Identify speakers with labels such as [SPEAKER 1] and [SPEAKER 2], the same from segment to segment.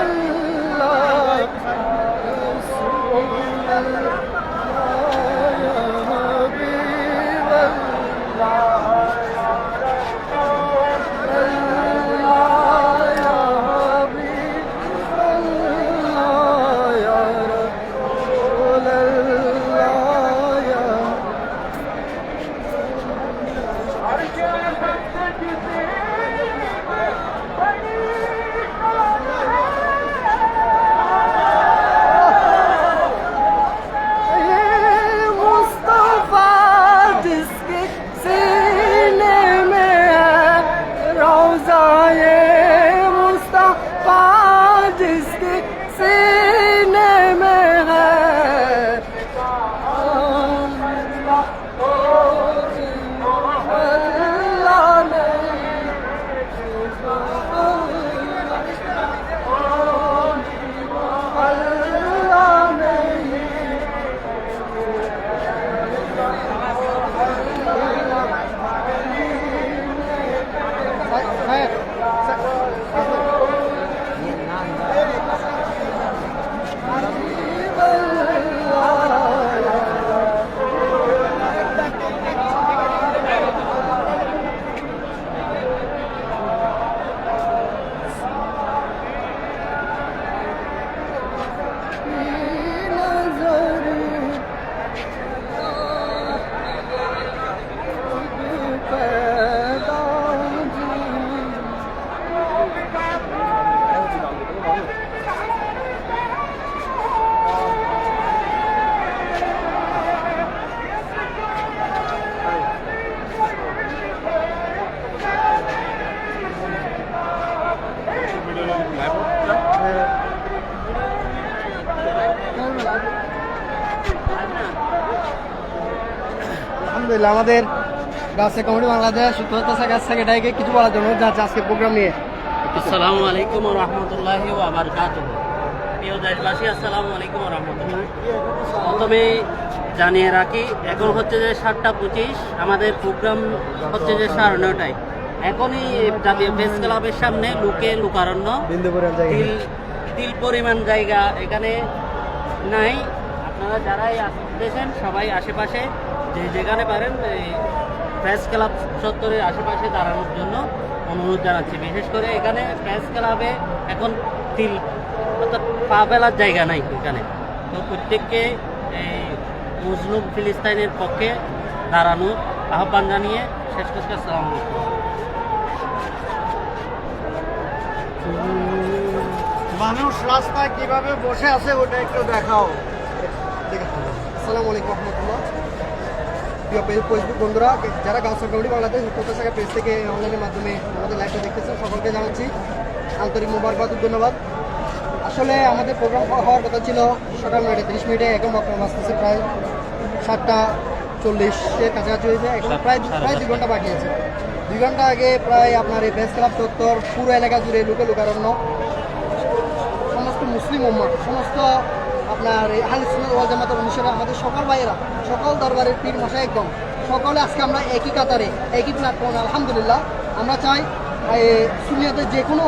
[SPEAKER 1] আল্লাহ। আমাদের গাছে কমিটি বাংলাদেশ উত্তর গাছ থেকে এটাকে কিছু বলার জন্য যাচ্ছে আজকে প্রোগ্রাম নিয়ে।
[SPEAKER 2] আসসালামু আলাইকুম রহমতুল্লাহি ওয়াবারকাত প্রিয় দেশবাসী আসসালামু আলাইকুম রহমতুল্লাহ। প্রথমে জানিয়ে রাখি এখন হচ্ছে যে সাতটা পঁচিশ আমাদের প্রোগ্রাম হচ্ছে যে সাড়ে নটায় এখনই জাতীয় প্রেস ক্লাবের সামনে লুকে লুকারণ্য। তিল তিল পরিমাণ জায়গা এখানে নাই। আপনারা যারাই আসতেছেন সবাই আশেপাশে। যে যেখানে পারেন, এই প্রেস ক্লাব চত্বরের আশেপাশে দাঁড়ানোর জন্য অনুরোধ জানাচ্ছি। বিশেষ করে এখানে প্রেস ক্লাবে এখন তিল অর্থাৎ পা ফেলার জায়গা নাই এখানে। তো প্রত্যেককে এই মুসলিম ফিলিস্তাইনের পক্ষে দাঁড়ানোর আহ্বান জানিয়ে শেষ আসসালামু আলাইকুম।
[SPEAKER 1] মানুষ রাস্তায় কীভাবে বসে আছে ওটা একটু দেখাও। আসসালামু আলাইকুম রহমতুল্লাহ। প্রিয় ফেসবুক বন্ধুরা যারা গাউসর কমিটি বাংলাদেশ উত্তর শাখা পেজ থেকে অনলাইনের মাধ্যমে আমাদের লাইভটা দেখতেছেন সকলকে জানাচ্ছি আন্তরিক মুবারকবাদ ধন্যবাদ। আসলে আমাদের প্রোগ্রাম হওয়ার কথা ছিল সকাল নয়টা তিরিশ মিনিটে এখন বর্তমান আসতেছে প্রায় সাতটা চল্লিশের কাছাকাছি হয়েছে এখন প্রায় প্রায় দুই ঘণ্টা বাকি আছে। দুই ঘণ্টা আগে প্রায় আপনার এই প্রেস ক্লাব চত্বর পুরো এলাকা জুড়ে লোকে লোকারণ্য সমস্ত মুসলিম উম্মত সমস্ত আপনার এই আহলে সুন্নাত ওয়াল জামাতের অনুসারে আমাদের সকল ভাইয়েরা, সকল দরবারের পীর মশাই একদম, সকলে আজকে আমরা একই কাতারে, একই প্ল্যাটফর্মে আলহামদুলিল্লাহ। আমরা চাই সুনিয়াদের যে কোনো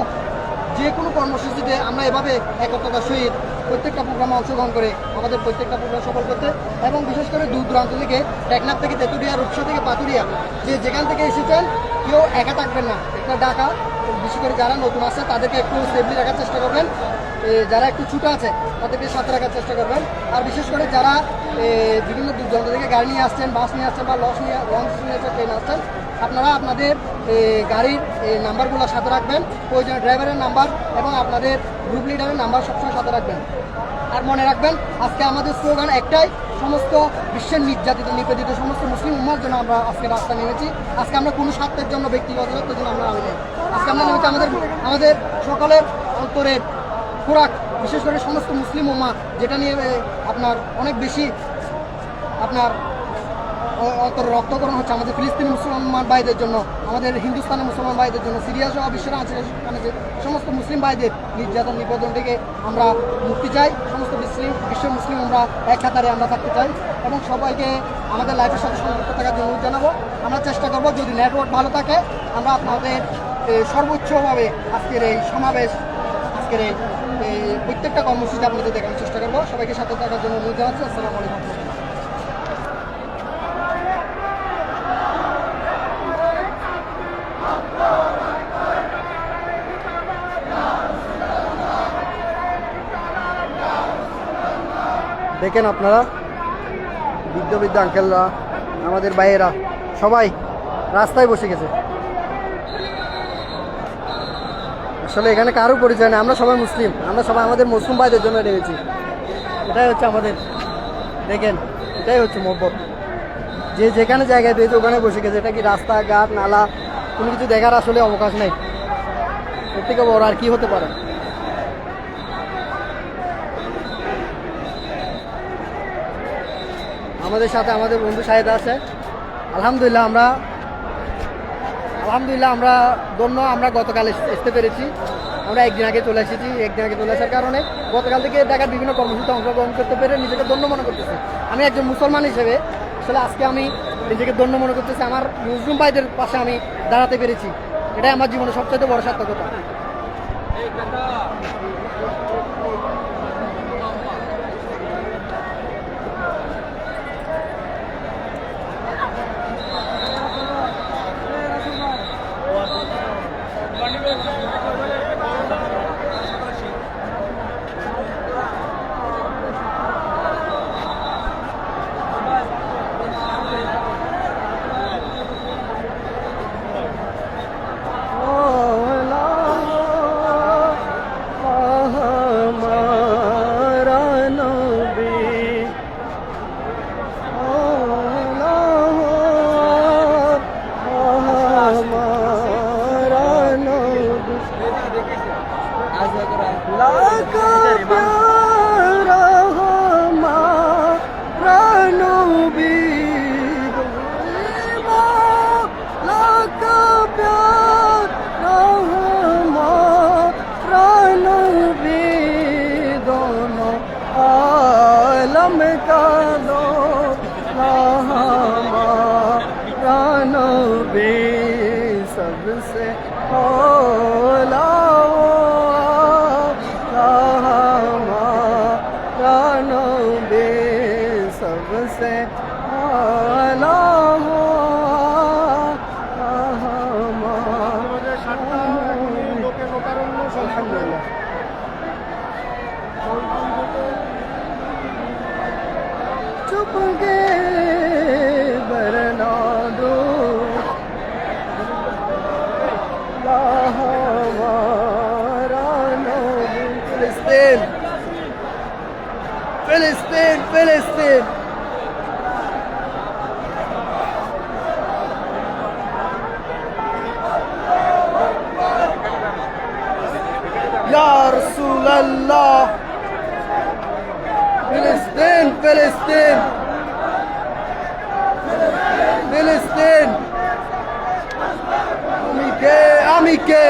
[SPEAKER 1] যে কোনো কর্মসূচিতে আমরা এভাবে একতার সহিত প্রত্যেকটা প্রোগ্রামে অংশগ্রহণ করে আমাদের প্রত্যেকটা প্রোগ্রাম সফল করতে এবং বিশেষ করে দূর দূরান্ত থেকে টেকনাফ থেকে তেতুরিয়া রূপসা থেকে পাতুরিয়া যে যেখান থেকে এসেছেন, কেউ একা থাকবেন না। একটা ডাকা বিশেষ করে যারা নতুন আসছে তাদেরকে একটু সেফলি রাখার চেষ্টা করবেন। যারা একটু ছুটো আছে, তাদেরকে সাথে রাখার চেষ্টা করবেন। আর বিশেষ করে যারা বিভিন্ন দূর দূরান্ত থেকে গাড়ি নিয়ে আসছেন, বাস নিয়ে আসছেন বা লস নিয়ে লঞ্চ নিয়ে আসছেন ট্রেন আসছেন, আপনারা আপনাদের গাড়ির নাম্বারগুলো সাথে রাখবেন। প্রয়োজনীয় ড্রাইভারের নাম্বার এবং আপনাদের গ্রুপ লিডারের নাম্বার সবসময় সাথে রাখবেন। আর মনে রাখবেন, আজকে আমাদের স্লোগান একটাই, সমস্ত বিশ্বের নির্যাতিত নিবেদিত সমস্ত মুসলিম উম্মার জন্য আমরা আজকে রাস্তা নেমেছি। আজকে আমরা কোনো স্বার্থের জন্য ব্যক্তিগত জন্য আমরা নামি আজকে আমরা নেমেছি আমাদের আমাদের সকলের অন্তরের খোরাক, বিশেষ করে সমস্ত মুসলিম ওমা যেটা নিয়ে আপনার অনেক বেশি, আপনার অত রক্তকরণ হচ্ছে আমাদের ফিলিস্তিনি মুসলমান ভাইদের জন্য, আমাদের হিন্দুস্তানের মুসলমান ভাইদের জন্য, সিরিয়া সহ বিশ্বের আছে যে সমস্ত মুসলিম ভাইদের নির্যাতন নিবেদন থেকে আমরা মুক্তি চাই, সমস্ত মুসলিম বিশ্ব মুসলিম আমরা এক কাতারে আমরা থাকতে চাই এবং সবাইকে আমাদের লাইফের সাথে সংযুক্ত থাকার জন্য জানাব। আমরা চেষ্টা করব যদি নেটওয়ার্ক ভালো থাকে, আমরা আপনাদের সর্বোচ্চভাবে আজকের এই সমাবেশ, আজকের এই প্রত্যেকটা কর্মসূচি আপনাদের দেখানোর চেষ্টা করব। সবাইকে সাথে থাকার জন্য অনুরোধ জানাচ্ছি। আসসালামু আলাইকুম। দেখেন আপনারা, বৃদ্ধ বৃদ্ধ আঙ্কেলরা, আমাদের ভাইয়েরা, সবাই রাস্তায় বসে গেছে। আসলে এখানে কারও পরিচয় নেই, আমরা সবাই মুসলিম। আমরা সবাই আমাদের মুসলিম ভাইদের জন্য নেমেছি। এটাই হচ্ছে আমাদের, দেখেন, এটাই হচ্ছে মহব্বত। যে যেখানে জায়গায় পেয়েছে ওখানে বসে গেছে। এটা কি রাস্তাঘাট নালা, কোনো কিছু দেখার আসলে অবকাশ নেই। এর থেকে বড় আর কি হতে পারে? আমাদের সাথে আমাদের বন্ধু সাহেদ আছে। আলহামদুলিল্লাহ, আমরা আলহামদুলিল্লাহ আমরা ধন্য আমরা গতকাল আসতে পেরেছি। আমরা একদিন আগে চলে এসেছি, একদিন আগে চলে আসার কারণে গতকাল থেকে ঢাকার বিভিন্ন কর্মসূচিতে অংশগ্রহণ করতে পেরে নিজেকে ধন্য মনে করতেছি। আমি একজন মুসলমান হিসেবে, আসলে আজকে আমি নিজেকে ধন্য মনে করতেছি। আমার মুসলিম ভাইদের পাশে আমি দাঁড়াতে পেরেছি। এটাই আমার জীবনের সবচেয়ে বড় সার্থকতা। Oh, I love আল্লাহ ফিলিস্তিন ফিলিস্তিন ফিলিস্তিন আমি কে আমি কে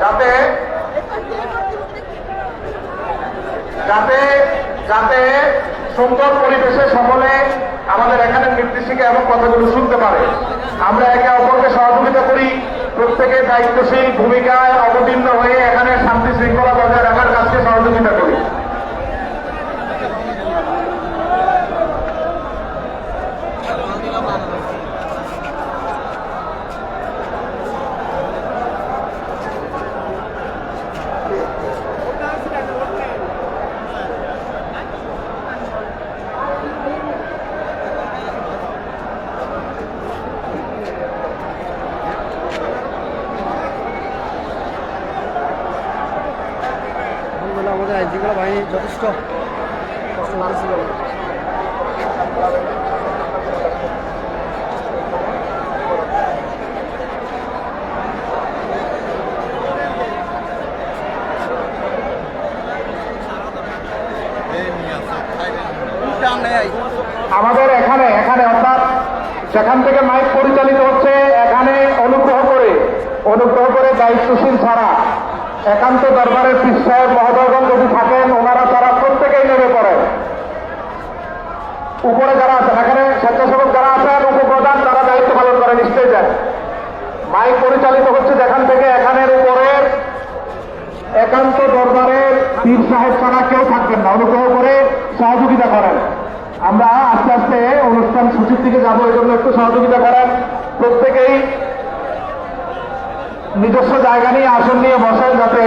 [SPEAKER 3] যাতে যাতে যাতে সুন্দর পরিবেশে সকলে আমাদের এখানে নির্দেশিকা এবং কথাগুলো শুনতে পারে। আমরা একে অপরকে সহযোগিতা করি। প্রত্যেকের দায়িত্বশীল ভূমিকায় অবতীর্ণ হয়ে এখানে শান্তি শৃঙ্খলা বজায় রাখার কাজকে সহযোগিতা করি
[SPEAKER 1] আলহামদুলিল্লাহ আমাদের বাহিনী যথেষ্ট
[SPEAKER 3] আমাদের এখানে এখানে অর্থাৎ সেখান থেকে মাইক পরিচালিত হচ্ছে, এখানে অনুগ্রহ করে অনুগ্রহ করে দায়িত্বশীল ছাড়া। একান্ত দরবারের সাহেব মহোদয়গণ যদি থাকেন, ওনারা তারা প্রত্যেকেই নেমে পড়েন উপরে যারা আছেন, এখানে স্বেচ্ছাসেবক যারা আছেন, উপপ্রধান, তারা দায়িত্ব পালন করেন যান। মাইক পরিচালিত হচ্ছে যেখান থেকে, এখানের উপরের একান্ত দরবারের পীর সাহেব ছাড়া কেউ থাকবেন না। অনুগ্রহ করে সহযোগিতা করেন। আমরা আস্তে আস্তে অনুষ্ঠান সূচির দিকে যাব এই জন্য একটু সহযোগিতা করেন। প্রত্যেকেই নিজস্ব জায়গা নিয়ে আসন নিয়ে বসেন যাতে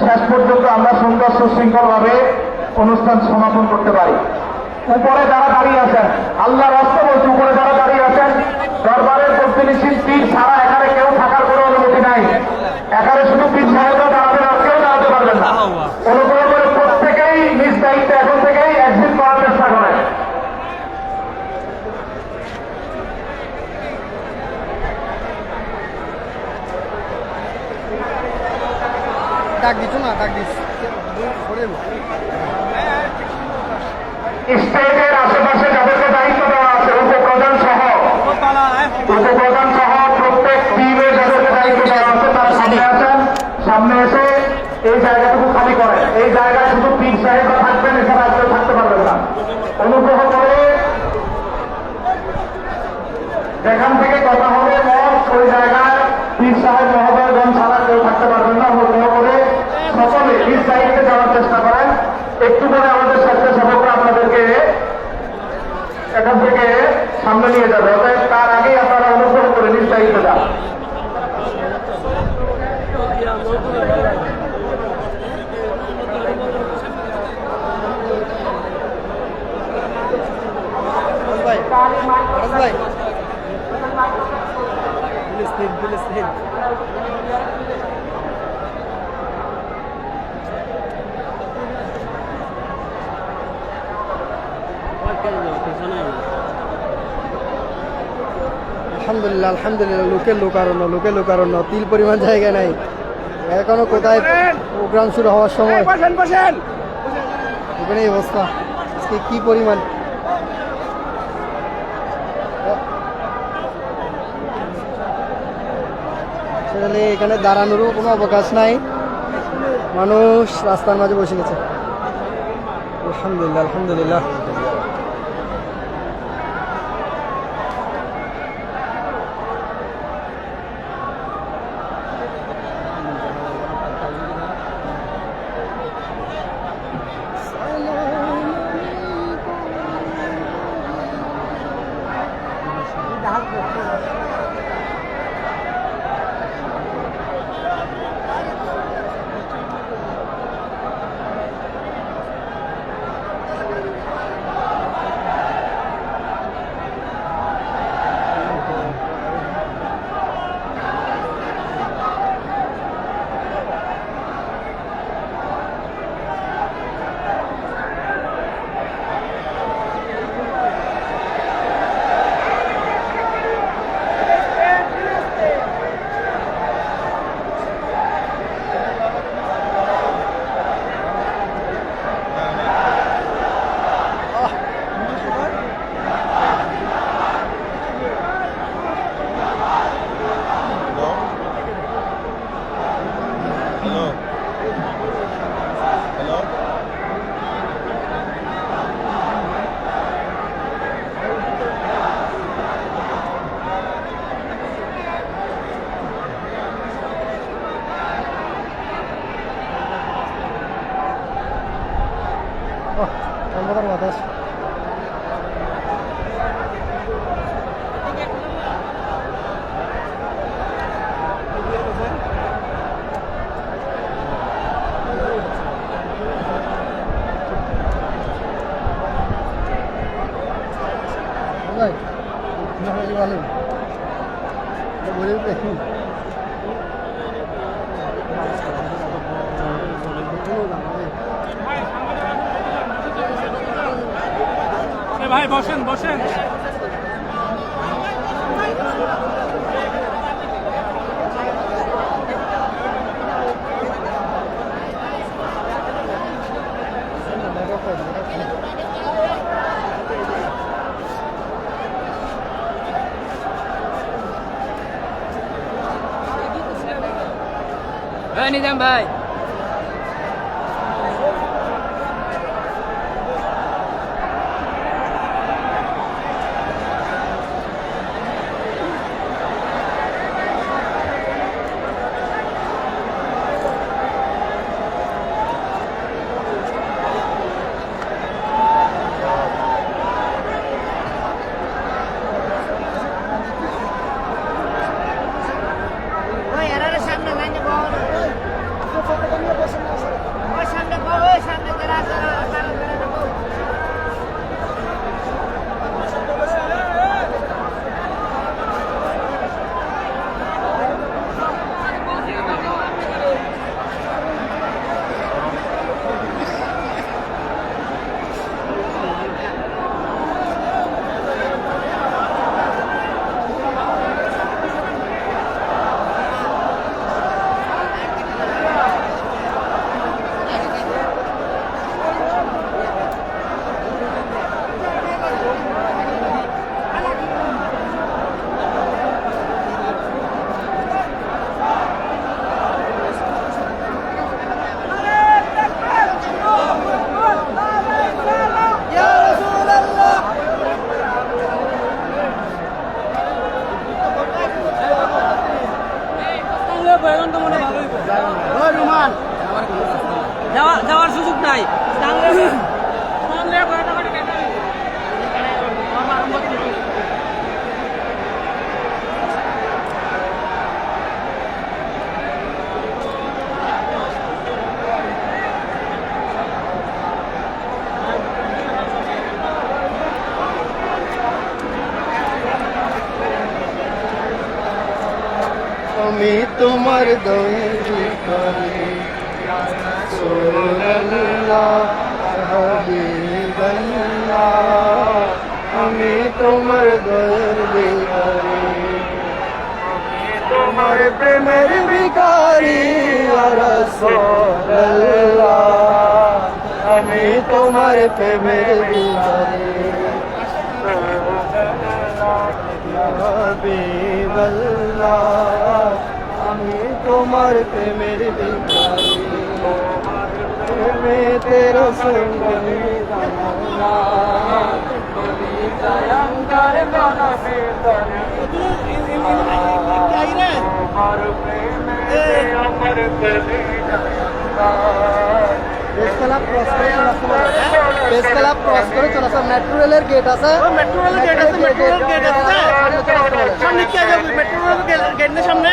[SPEAKER 3] শেষ পর্যন্ত আমরা সুন্দর সুশৃঙ্খলভাবে অনুষ্ঠান সমাপন করতে পারি। উপরে যারা দাঁড়িয়ে আছেন আল্লাহ রাস্তা বলছে, উপরে যারা দাঁড়িয়ে আছেন, দরবারের প্রতিনিধি পীর ছাড়া এখানে কেউ থাকার কোনো অনুমতি নাই এখানে শুধু পীর সাহেবরা দাঁড়াবেন আর কেউ দাঁড়াতে পারবেন না অনুগ্রহ করে প্রত্যেকেই নিজ দায়িত্বে এখন থেকেই এক্সিট করার চেষ্টা করেন
[SPEAKER 1] ডাক দিচ্ছ না ডাক দিস।
[SPEAKER 3] স্টেজের আশেপাশে যাদেরকে দায়িত্ব দেওয়া আছে উপপ্রধান সহ উপপ্রধান সহ প্রত্যেক টিমে যাদেরকে দায়িত্ব দেওয়া আছে তার সামনে আছেন। সামনে এসে এই জায়গাটুকু খালি করেন। এই জায়গায় শুধু পীর সাহেবরা থাকবেন এছাড়া আর কেউ থাকতে পারবেন না। অনুগ্রহ করে যেখান থেকে কথা হবে মত ওই জায়গায় পীর সাহেব মহোদয়গণ ছাড়া কেউ থাকতে পারবেন না অনুগ্রহ করে সকলে নিজ দায়িত্বে যাওয়ার চেষ্টা করেন একটু পরে আমাদের স্বেচ্ছাসেবকরা আপনাদেরকে এখান থেকে সামনে নিয়ে যাবে অতএব তার আগেই আপনারা অনুগ্রহ করে নিজ দায়িত্বে যান
[SPEAKER 1] ফরাজ ভাই ফরাজ ভাই ফিলিস্তিন ফিলিস্তিন আলহামদুলিল্লাহ আলহামদুলিল্লাহ লোকের লোকারণ্য লোকের লোকারণ্য তিল পরিমাণ জায়গা নাই। এখনও কোথায় প্রোগ্রাম শুরু হওয়ার সময়? এই অবস্থা। আজকে কি পরিমাণ? আসলে এখানে দাঁড়ানোরও কোনো অবকাশ নাই। মানুষ রাস্তার মাঝে বসে গেছে। আলহামদুলিল্লাহ আলহামদুলিল্লাহ। কলকাতার বাতাস ভালো বলে দেখুন
[SPEAKER 4] ভাই বসেন বসেন। নিজাম ভাই।
[SPEAKER 1] তোমার তোমার প্রেমের রাসূলুল্লাহ আমি তোমার প্রেমের ভিখারি আমি তোমার প্রেমের ভিখারি। প্রেমে তেরো সঙ্গ বেসতলা ক্রস করে চলাচল বেসতলা ক্রস করে চলাচল মেট্রো রেলের গেট আছে
[SPEAKER 4] মেট্রো রেলের গেট আছে মেট্রো রেলের গেট আছে সামনে।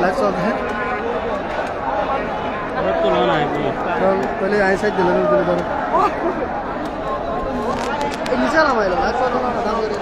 [SPEAKER 1] লাইট সব হ্যাঁ তাহলে আই সাইড দিলাম নিচে নামাইলো লাইট সব দাম করে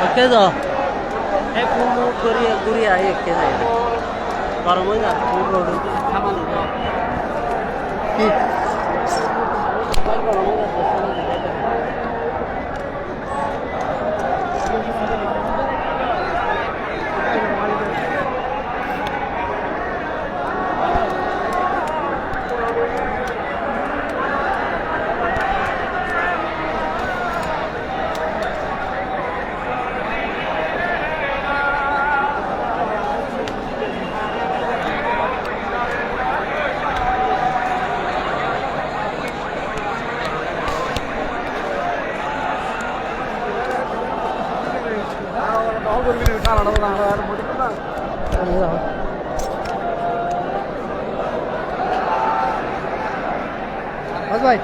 [SPEAKER 1] দিলাম
[SPEAKER 2] ওকে যাও এই ফুল রোড করিয়ে ঘুরিয়ে আই একে যাই গরম হয়ে যা ফুল রোড থামানো যাও
[SPEAKER 1] কি
[SPEAKER 2] গরম হয়ে যাচ্ছে
[SPEAKER 1] বাস ভাই